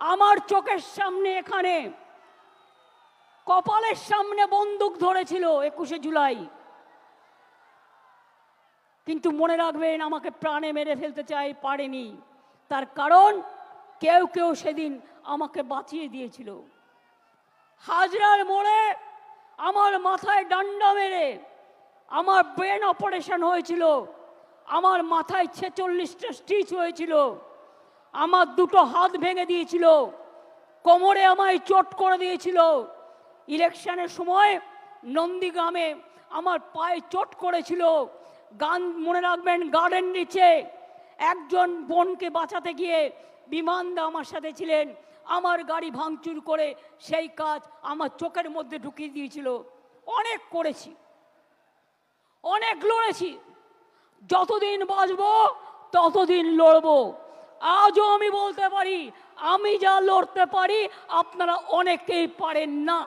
আমার চোখের সামনে এখানে, কপালের সামনে বন্দুক ধরেছিল একুশে জুলাই। কিন্তু মনে রাখবেন, আমাকে প্রাণে মেরে ফেলতে চাই, পারেনি। তার কারণ, কেউ কেউ সেদিন আমাকে বাঁচিয়ে দিয়েছিল। হাজরার মোড়ে আমার মাথায় ডান্ডা মেরে, আমার ব্রেন অপারেশন হয়েছিল। আমার মাথায় ছেচল্লিশটা স্টিচ হয়েছিল। আমার দুটো হাত ভেঙে দিয়েছিল। কোমরে আমায় চোট করে দিয়েছিল। ইলেকশনের সময় নন্দীগ্রামে আমার পায়ে চোট করেছিল। গান, মনে রাখবেন, গার্ডেন নিচে একজন বোনকে বাঁচাতে গিয়ে বিমানদা আমার সাথে ছিলেন। আমার গাড়ি ভাঙচুর করে সেই কাজ আমার চোখের মধ্যে ঢুকিয়ে দিয়েছিল। অনেক করেছি। অনেক লড়েছি। যতদিন বাঁচব, ততদিন লড়ব। আজও আমি বলতে পারি আমি যা লড়তে পারি আপনারা অনেকেই পারেন না।